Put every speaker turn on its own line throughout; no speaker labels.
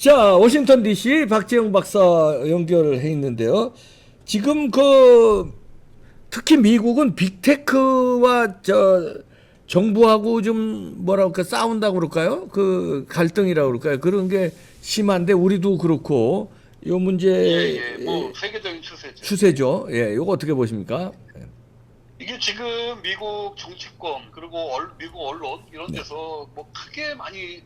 자, 워싱턴 DC 박재영 박사 연결해 있는데요. 지금 그 특히 미국은 빅테크와 저 정부하고 좀 뭐라 그럴까 싸운다고 그럴까요? 그 갈등이라고 그럴까요? 그런 게 심한데 우리도 그렇고 요 문제
예, 예, 뭐 세계적인 추세죠.
추세죠. 예, 요거 어떻게 보십니까?
이게 지금 미국 정치권 그리고 얼- 미국 언론 이런 데서 뭐 크게 많이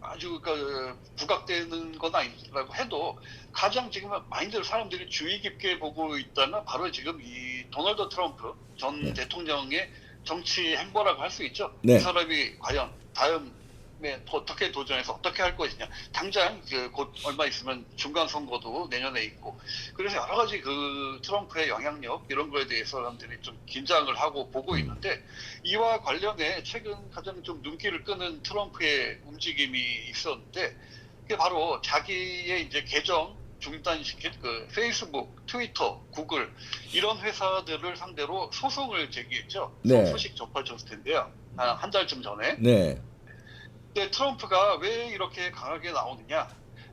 아주 그 부각되는 건 아니라고 해도 가장 지금 많이들 사람들이 주의 깊게 보고 있다는 바로 지금 이 도널드 트럼프 전
네.
대통령의 정치 행보라고 할 수 있죠.
네.
이 사람이 과연 다음 에 어떻게 도전해서 어떻게 할 것이냐. 당장 그 곧 얼마 있으면 중간 선거도 내년에 있고 그래서 여러 가지 그 트럼프의 영향력 이런 거에 대해서 사람들이 좀 긴장을 하고 보고
음.
있는데 이와 관련해 최근 가장 좀 눈길을 끄는 트럼프의 움직임이 있었는데 그게 바로 자기의 이제 계정 중단시킨 그 페이스북, 트위터, 구글 이런 회사들을 상대로 소송을 제기했죠.
네.
소식 접하셨을 텐데요. 한, 한 달쯤 전에.
네.
근데 트럼프가 왜 이렇게 강하게 나오느냐?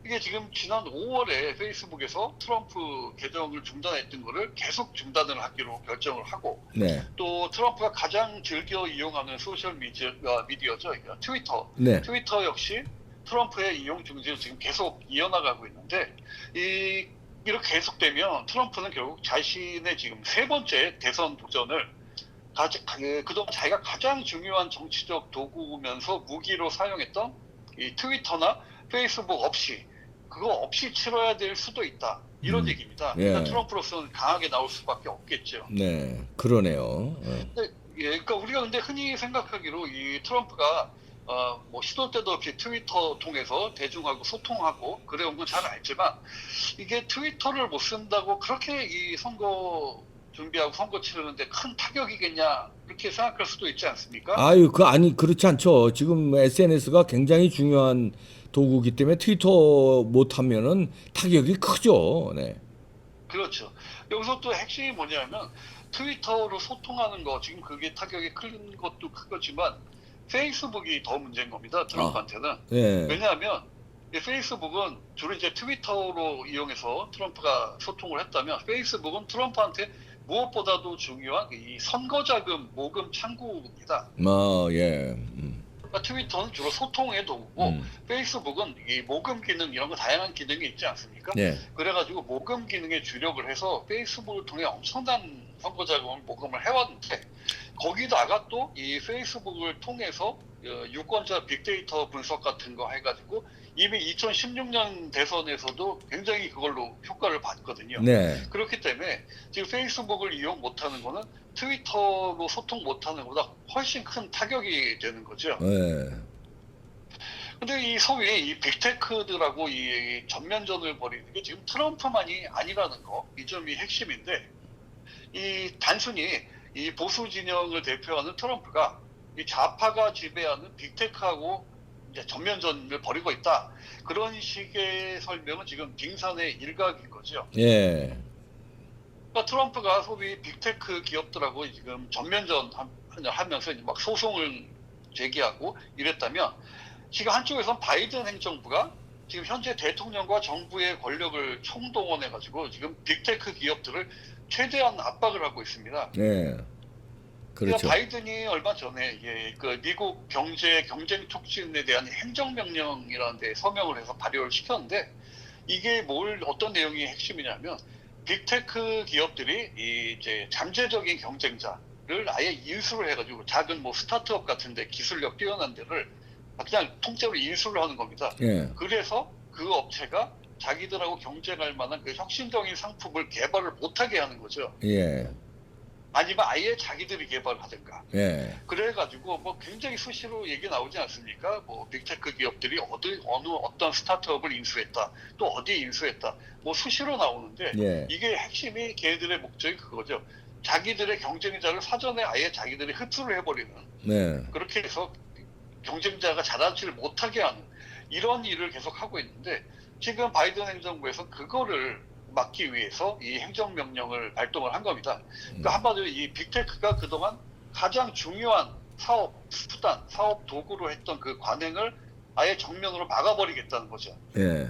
이게 지금 지난 5월에 페이스북에서 트럼프 계정을 중단했던 거를 계속 중단을 하기로 결정을 하고
네.
또 트럼프가 가장 즐겨 이용하는 소셜 미디어, 어, 미디어죠. 트위터.
네.
트위터 역시 트럼프의 이용 중지를 지금 계속 이어나가고 있는데 이 이렇게 계속되면 트럼프는 결국 자신의 지금 세 번째 대선 도전을 가지, 그- 그동안 자기가 가장 중요한 정치적 도구면서 무기로 사용했던 이 트위터나 페이스북 없이 그거 없이 치러야 될 수도 있다 이런
음.
얘기입니다.
예.
그러니까 트럼프로서는 강하게 나올 수밖에 없겠죠.
네. 그러네요. 예.
근데, 예, 그러니까 우리가 근데 흔히 생각하기로 이 트럼프가 어, 뭐 시도 때도 없이 트위터 통해서 대중하고 소통하고 그래온 건 잘 알지만 이게 트위터를 못 쓴다고 그렇게 이 선거 준비하고 선거 치르는데 큰 타격이겠냐 그렇게 생각할 수도 있지 않습니까?
아유, 그 아니 그렇지 않죠. 지금 SNS가 굉장히 중요한 도구기 때문에 트위터 못 하면은 타격이 크죠. 네.
그렇죠. 여기서 또 핵심이 뭐냐면 트위터로 소통하는 거 지금 그게 타격이 큰 것도 크겠지만 페이스북이 더 문제인 겁니다. 트럼프한테는.
네.
왜냐하면 이 페이스북은 주로 이제 트위터로 이용해서 트럼프가 소통을 했다면 페이스북은 트럼프한테 무엇보다도 중요한 이 선거 자금 모금 창구입니다.
뭐 예. 음.
그러니까 트위터는 주로 소통의 도구고
음.
페이스북은 이 모금 기능 이런 거 다양한 기능이 있지 않습니까?
네.
그래가지고 모금 기능에 주력을 해서 페이스북을 통해 엄청난 선거 자금을 모금을 해왔는데 거기다가 또 이 페이스북을 통해서 어, 유권자 빅데이터 분석 같은 거 해가지고 이미 2016년 대선에서도 굉장히 그걸로 효과를 봤거든요.
네.
그렇기 때문에 지금 페이스북을 이용 못하는 거는 트위터로 소통 못하는 것보다 훨씬 큰 타격이 되는 거죠.
네.
근데 이 소위 이 빅테크들하고 이 전면전을 벌이는 게 지금 트럼프만이 아니라는 거, 이 점이 핵심인데, 이 단순히 이 보수 진영을 대표하는 트럼프가 이 좌파가 지배하는 빅테크하고 이제 전면전을 벌이고 있다. 그런 식의 설명은 지금 빙산의 일각인 거죠.
예.
그러니까 트럼프가 소위 빅테크 기업들하고 지금 전면전 함- 하면서 막 소송을 제기하고 이랬다면 지금 한쪽에선 바이든 행정부가 지금 현재 대통령과 정부의 권력을 총동원해 가지고 지금 빅테크 기업들을 최대한 압박을 하고 있습니다.
네.
그러니까
그렇죠.
바이든이 얼마 전에 예, 그 미국 경제 경쟁 촉진에 대한 행정명령이라는 데 서명을 해서 발효를 시켰는데 이게 뭘 어떤 내용이 핵심이냐면 빅테크 기업들이 이 이제 잠재적인 경쟁자를 아예 인수를 해가지고 작은 뭐 스타트업 같은데 기술력 뛰어난 데를 그냥 통째로 인수를 하는 겁니다.
예.
그래서 그 업체가 자기들하고 경쟁할 만한 그 혁신적인 상품을 개발을 못하게 하는 거죠.
예.
아니면 아예 자기들이 개발하든가.
예.
그래가지고 뭐 굉장히 수시로 얘기 나오지 않습니까? 뭐 빅테크 기업들이 어디 어느 어떤 스타트업을 인수했다, 또 어디 인수했다, 뭐 수시로 나오는데
예.
이게 핵심이 걔들의 목적이 그거죠. 자기들의 경쟁자를 사전에 아예 자기들이 흡수를 해버리는
네.
그렇게 해서 경쟁자가 자라지를 못하게 하는 이런 일을 계속 하고 있는데 지금 바이든 행정부에서 그거를 막기 위해서 이 행정명령을 발동을 한 겁니다. 그러니까 한마디로 이 빅테크가 그동안 가장 중요한 사업 수단, 사업 도구로 했던 그 관행을 아예 정면으로 막아버리겠다는 거죠.
예.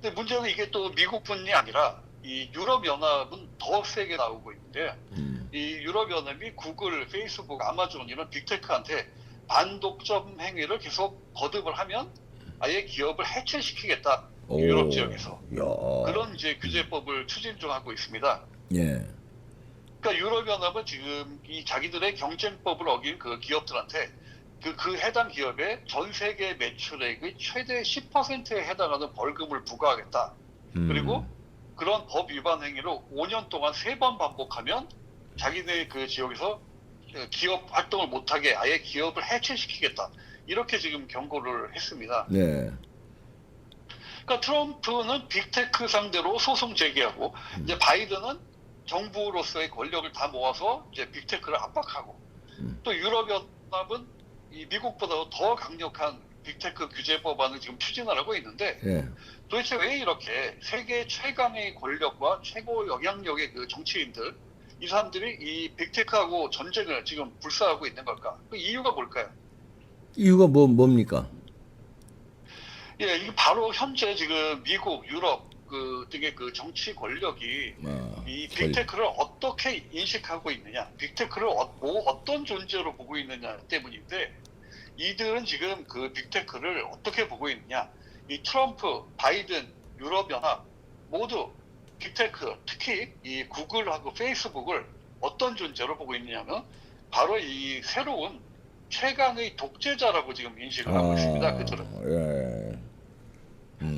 근데 문제는 이게 또 미국뿐이 아니라 이 유럽 연합은 더 세게 나오고 있는데
음.
이 유럽 연합이 구글, 페이스북, 아마존 이런 빅테크한테 반독점 행위를 계속 거듭을 하면 아예 기업을 해체시키겠다.
오.
유럽 지역에서
야.
그런 이제 규제법을 추진 중하고 있습니다.
예.
그러니까 유럽연합은 지금 이 자기들의 경쟁법을 어긴 그 기업들한테 그, 그 해당 기업의 전 세계 매출액의 최대 10%에 해당하는 벌금을 부과하겠다.
음.
그리고 그런 법 위반 행위를 5년 동안 세번 반복하면 자기네 그 지역에서 그 기업 활동을 못하게 아예 기업을 해체시키겠다. 이렇게 지금 경고를 했습니다.
네.
그러니까 트럼프는 빅테크 상대로 소송 제기하고 이제 바이든은 정부로서의 권력을 다 모아서 이제 빅테크를 압박하고
음.
또 유럽연합은 이 미국보다 더 강력한 빅테크 규제 법안을 지금 추진을 하고 있는데
예.
도대체 왜 이렇게 세계 최강의 권력과 최고 영향력의 그 정치인들 이 사람들이 이 빅테크하고 전쟁을 지금 불사하고 있는 걸까? 그 이유가 뭘까요?
이유가 뭐 뭡니까?
예, 이게 바로 현재 지금 미국, 유럽 그 등의 그 정치 권력이
아,
이
권-
빅테크를 어떻게 인식하고 있느냐, 빅테크를 어, 뭐 어떤 존재로 보고 있느냐 때문인데 이들은 지금 그 빅테크를 어떻게 보고 있느냐, 이 트럼프, 바이든, 유럽연합 모두 빅테크, 특히 이 구글하고 페이스북을 어떤 존재로 보고 있느냐면 바로 이 새로운 최강의 독재자라고 지금 인식을 하고 있습니다. 그들은.
예.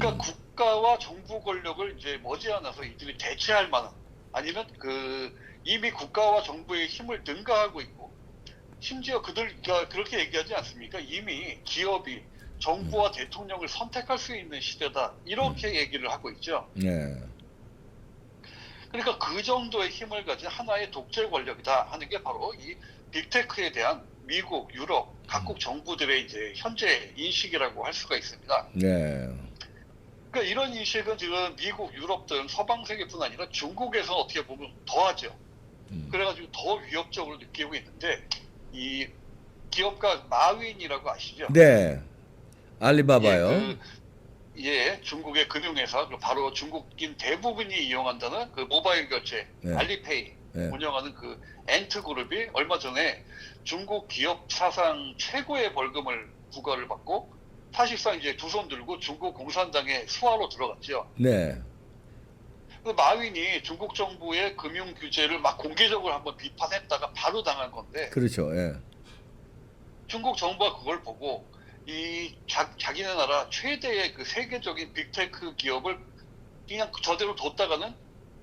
음.
그러니까 국가와 정부 권력을 이제 머지않아서 이들이 대체할 만한 아니면 그 이미 국가와 정부의 힘을 능가하고 있고 심지어 그들가 그렇게 얘기하지 않습니까? 이미 기업이 정부와 대통령을 선택할 수 있는 시대다 이렇게 얘기를 하고 있죠.
네.
그러니까 그 정도의 힘을 가진 하나의 독재 권력이다 하는 게 바로 이 빅테크에 대한 미국, 유럽 각국 정부들의 이제 현재 인식이라고 할 수가 있습니다.
네.
그러니까 이런 인식은 지금 미국, 유럽 등 서방 세계뿐 아니라 중국에서 어떻게 보면 더하죠.
음.
그래가지고 더 위협적으로 느끼고 있는데 이 기업가 마윈이라고 아시죠?
네. 알리바바요.
예, 그, 예, 중국의 금융회사 그 바로 중국인 대부분이 이용한다는 그 모바일 결제
네.
알리페이
네.
운영하는 그 엔트 그룹이 얼마 전에 중국 기업 사상 최고의 벌금을 부과를 받고 사실상 이제 두 손 들고 중국 공산당의 수하로 들어갔죠.
네.
그 마윈이 중국 정부의 금융 규제를 막 공개적으로 한번 비판했다가 바로 당한 건데
그렇죠. 예.
중국 정부가 그걸 보고 이 자, 자기네 나라 최대의 그 세계적인 빅테크 기업을 그냥 저대로 뒀다가는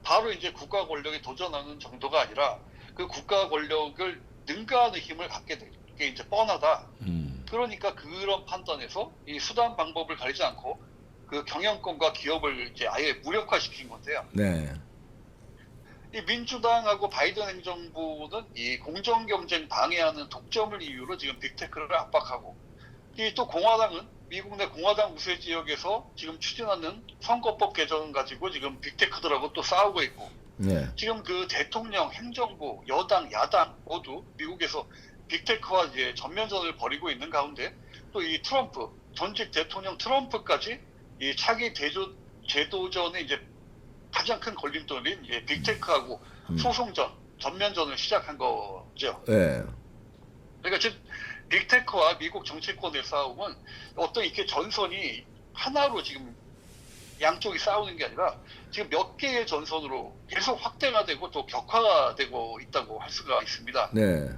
바로 이제 국가 권력에 도전하는 정도가 아니라 그 국가 권력을 능가하는 힘을 갖게 될게 이제 뻔하다.
음.
그러니까 그런 판단에서 이 수단 방법을 가리지 않고 그 경영권과 기업을 이제 아예 무력화시킨 건데요.
네.
이 민주당하고 바이든 행정부는 이 공정 경쟁 방해하는 독점을 이유로 지금 빅테크를 압박하고 이 또 공화당은 미국 내 공화당 우세 지역에서 지금 추진하는 선거법 개정 가지고 지금 빅테크들하고 또 싸우고 있고
네.
지금 그 대통령, 행정부, 여당, 야당 모두 미국에서 빅테크와 이제 전면전을 벌이고 있는 가운데 또 이 트럼프 전직 대통령 트럼프까지 이 차기 대조 제도전의 이제 가장 큰 걸림돌인 이제 빅테크하고
음.
소송전, 전면전을 시작한 거죠.
예.
그러니까 지금 빅테크와 미국 정치권의 싸움은 어떤 이렇게 전선이 하나로 지금 양쪽이 싸우는 게 아니라 지금 몇 개의 전선으로 계속 확대가 되고 또 격화가 되고 있다고 할 수가 있습니다.
네.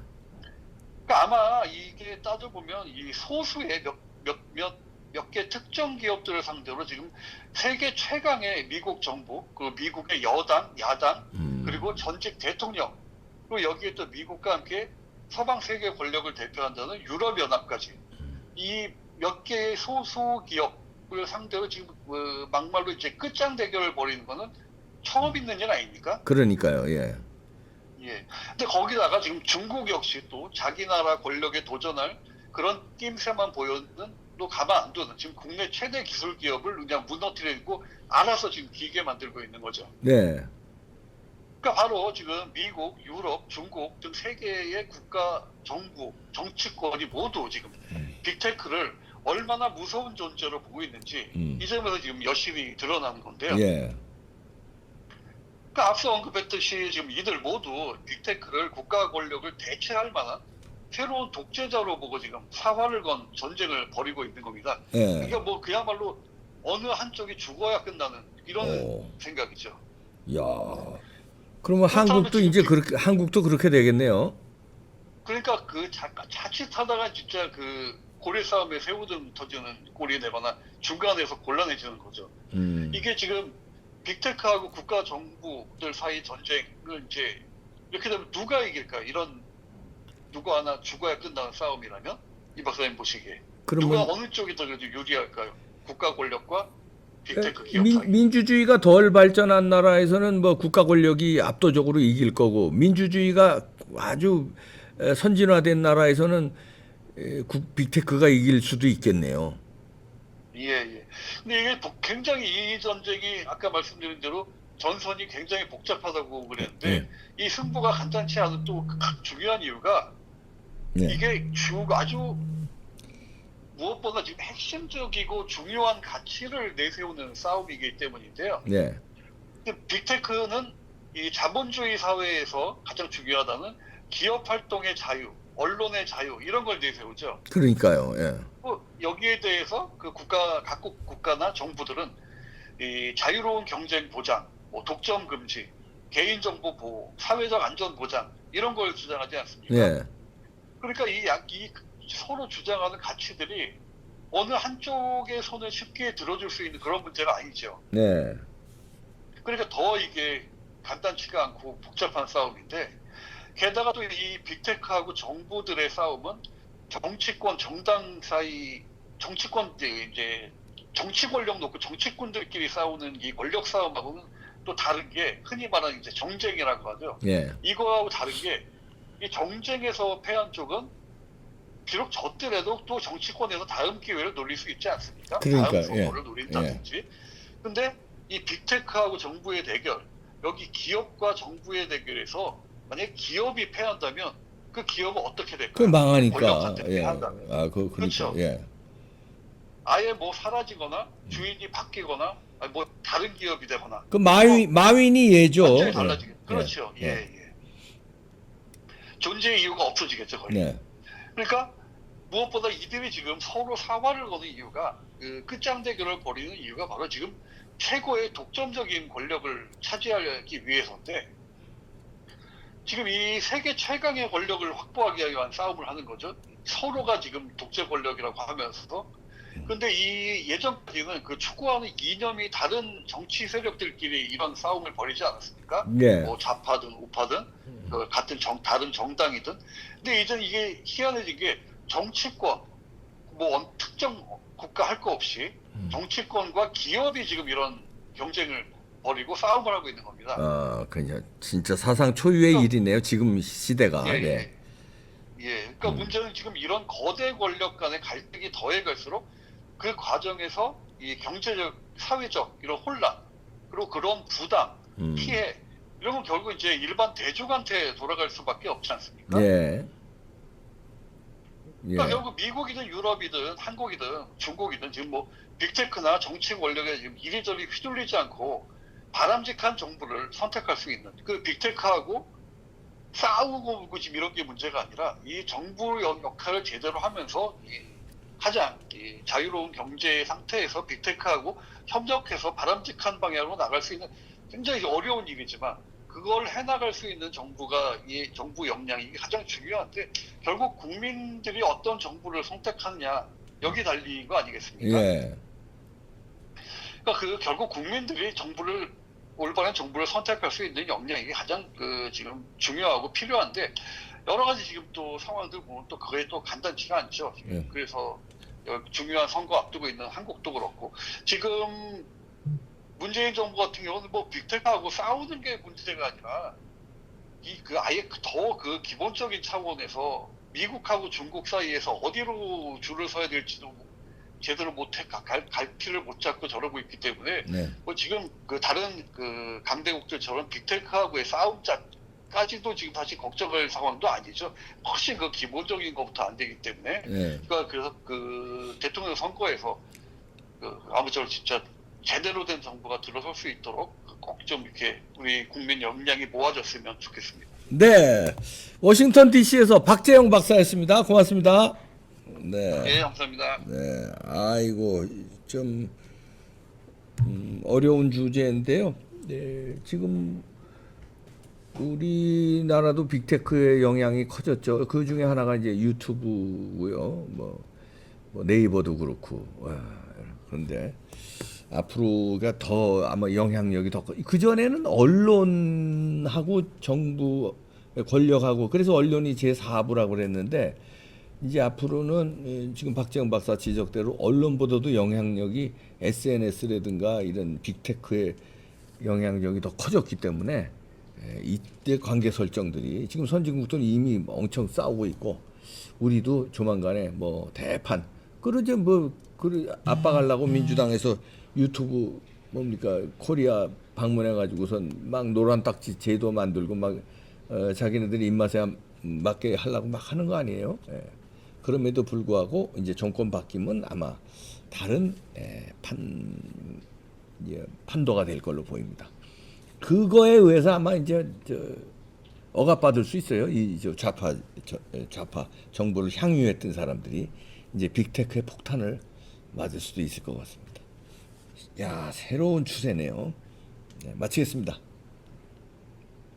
그러니까 아마 이게 따져보면 이 소수의 몇, 몇, 몇, 몇 개 특정 기업들을 상대로 지금 세계 최강의 미국 정부, 그 미국의 여당, 야당,
음.
그리고 전직 대통령, 그리고 여기에 또 미국과 함께 서방 세계 권력을 대표한다는 유럽연합까지 이 몇 개의 소수 기업을 상대로 지금 그 막말로 이제 끝장 대결을 벌이는 거는 처음 있는 일 아닙니까?
그러니까요. 예.
예. 근데 거기다가 지금 중국 역시 또 자기 나라 권력에 도전할 그런 낌새만 보여는 또 가만 안 두는 지금 국내 최대 기술 기업을 그냥 무너뜨리고 알아서 지금 기게 만들고 있는 거죠.
네.
그러니까 바로 지금 미국, 유럽, 중국 등 세계의 국가, 정부, 정치권이 모두 지금
음.
빅테크를 얼마나 무서운 존재로 보고 있는지
음.
이 점에서 지금 여실히 드러나는 건데요.
예.
그러니까 앞서 언급했듯이 지금 이들 모두 빅테크를 국가 권력을 대체할 만한 새로운 독재자로 보고 지금 사활을 건 전쟁을 벌이고 있는 겁니다.
예.
그러니까 뭐 그야말로 어느 한쪽이 죽어야 끝나는 이런
오.
생각이죠.
야. 그러면 한국도 이제
비-
그렇게 한국도 그렇게 되겠네요.
그러니까 그 자, 자칫하다가 진짜 그 고래 싸움에 새우등 터지는 꼴이 되거나 중간에서 곤란해지는 거죠.
음.
이게 지금 빅테크하고 국가 정부들 사이 전쟁을 이제 이렇게 되면 누가 이길까? 이런 누구 하나 죽어야 끝나는 싸움이라면 이 박사님 보시기에 누가
그러면
어느 쪽이 더 그래도 유리할까요? 국가 권력과 빅테크 기업
어, 민,
사이.
민주주의가 덜 발전한 나라에서는 뭐 국가 권력이 압도적으로 이길 거고 민주주의가 아주 에, 선진화된 나라에서는 빅테크가 이길 수도 있겠네요.
예, 예. 근데 이게 복- 굉장히 이 전쟁이 아까 말씀드린 대로 전선이 굉장히 복잡하다고 그랬는데
네.
이 승부가 간단치 않은 또그 중요한 이유가
네.
이게 주 아주 무엇보다 지금 핵심적이고 중요한 가치를 내세우는 싸움이기 때문인데요.
네.
빅테크는 이 자본주의 사회에서 가장 중요하다는 기업 활동의 자유, 언론의 자유 이런 걸 내세우죠.
그러니까요. 예.
뭐 여기에 대해서 그 국가 각국 국가나 정부들은 이 자유로운 경쟁 보장, 뭐 독점 금지, 개인 정보 보호, 사회적 안전 보장 이런 걸 주장하지 않습니까?
예.
그러니까 이, 약- 이 서로 주장하는 가치들이 어느 한쪽의 손을 쉽게 들어줄 수 있는 그런 문제가 아니죠.
네.
그러니까 더 이게 간단치가 않고 복잡한 싸움인데 게다가 또 이 빅테크하고 정부들의 싸움은 정치권 정당 사이 정치권 이제 정치 권력 놓고 정치꾼들끼리 싸우는 이 권력 싸움하고는 또 다른 게 흔히 말하는 이제 정쟁이라고 하죠.
예.
이거하고 다른 게 이 정쟁에서 패한 쪽은 비록 졌더라도 또 정치권에서 다음 기회를 노릴 수 있지 않습니까?
그러니까요,
다음 선거를 노린다든지. 근데 이 빅테크하고 정부의 대결, 여기 기업과 정부의 대결에서 만약에 기업이 패한다면 그 기업은 어떻게 될까요?
그 망하니까.
권력한테
예.
한다면.
아, 그 그러니까.
그렇죠.
예.
아예 뭐 사라지거나 주인이 바뀌거나 아니 뭐 다른 기업이 되거나
그 마윈 마윈이 예죠.
완전히 달라지겠죠.
예.
그렇죠.
예.
예, 예. 존재의 이유가 없어지겠죠, 거의.
네.
그러니까 무엇보다 이들이 지금 서로 사활을 거는 이유가 그 끝장 대결을 벌이는 이유가 바로 지금 최고의 독점적인 권력을 차지하기 위해서인데 지금 이 세계 최강의 권력을 확보하기 위한 싸움을 하는 거죠. 서로가 지금 독재 권력이라고 하면서 근데 이 예전까지는 그 추구하는 이념이 다른 정치 세력들끼리 이런 싸움을 벌이지 않았습니까?
예.
뭐 좌파든 우파든 그 같은 정 다른 정당이든 근데 이제는 이게 희한해진 게 정치권 뭐 원- 특정 국가 할 거 없이
음.
정치권과 기업이 지금 이런 경쟁을 벌이고 싸움을 하고 있는 겁니다.
아, 그냥 진짜 사상 초유의
그럼-
일이네요. 지금 시대가.
예,
예.
예. 예, 그러니까
음.
문제는 지금 이런 거대 권력 간의 갈등이 더해갈수록 그 과정에서 이 경제적, 사회적 이런 혼란 그리고 그런 부담,
음.
피해 이런 건 결국 이제 일반 대중한테 돌아갈 수밖에 없지 않습니까?
예. 예.
그러니까 결국 미국이든 유럽이든 한국이든 중국이든 지금 뭐 빅테크나 정치 권력에 지금 이리저리 휘둘리지 않고 바람직한 정부를 선택할 수 있는 그 빅테크하고 싸우고 뭐 지금 이런 게 문제가 아니라 이 정부 역- 역할을 제대로 하면서 이 가장 이 자유로운 경제 상태에서 빅테크하고 협력해서 바람직한 방향으로 나갈 수 있는 굉장히 어려운 일이지만 그걸 해나갈 수 있는 정부가 이 정부 역량이 이게 가장 중요한데 결국 국민들이 어떤 정부를 선택하느냐 여기 달린 거 아니겠습니까?
예.
그러니까 그 결국 국민들이 정부를 올바른 정부를 선택할 수 있는 역량이 가장 그 지금 중요하고 필요한데 여러 가지 지금 또 상황들 보면 또 그게 또 간단치가 않죠.
예.
그래서 여- 중요한 선거 앞두고 있는 한국도 그렇고 지금 문재인 정부 같은 경우는 뭐 빅테크하고 싸우는 게 문제가 아니라 이 그 아예 더 그 기본적인 차원에서 미국하고 중국 사이에서 어디로 줄을 서야 될지도 제대로 못해 가- 갈, 갈피를 못 잡고 저러고 있기 때문에
네.
뭐 지금 그 다른 그 강대국들처럼 빅테크하고의 싸움짝 까지도 지금 사실 걱정할 상황도 아니죠. 훨씬 그 기본적인 것부터 안 되기 때문에
예.
그러니까 그래서 그 대통령 선거에서 그 아무쪼록 진짜 제대로 된 정부가 들어설 수 있도록 꼭 좀 이렇게 우리 국민 역량이 모아졌으면 좋겠습니다.
네. 워싱턴 DC에서 박재영 박사였습니다. 고맙습니다. 네.
예, 감사합니다.
네. 아이고 좀 음, 어려운 주제인데요. 네. 지금 우리나라도 빅테크의 영향이 커졌죠. 그 중에 하나가 이제 유튜브고요. 뭐, 뭐 네이버도 그렇고. 와, 그런데 앞으로가 더 아마 영향력이 더 그 전에는 언론하고 정부 권력하고 그래서 언론이 제 4부라고 그랬는데 이제 앞으로는 예, 지금 박재영 박사 지적대로 언론보다도 영향력이 SNS라든가 이런 빅테크의 영향력이 더 커졌기 때문에 예, 이때 관계 설정들이 지금 선진국들은 이미 엄청 싸우고 있고 우리도 조만간에 뭐 대판 그러죠 뭐그 압박하려고 민주당에서 유튜브 뭡니까 코리아 방문해 가지고선 막 노란 딱지 제도 만들고 막 어, 자기네들이 입맛에 안- 맞게 하려고 막 하는 거 아니에요? 예. 그럼에도 불구하고 이제 정권 바뀌면 아마 다른 예, 판 예, 판도가 될 걸로 보입니다. 그거에 의해서 아마 이제 저 억압받을 수 있어요. 이저 좌파 저, 에, 좌파 정부를 향유했던 사람들이 이제 빅테크의 폭탄을 맞을 수도 있을 것 같습니다. 야 새로운 추세네요. 네, 마치겠습니다.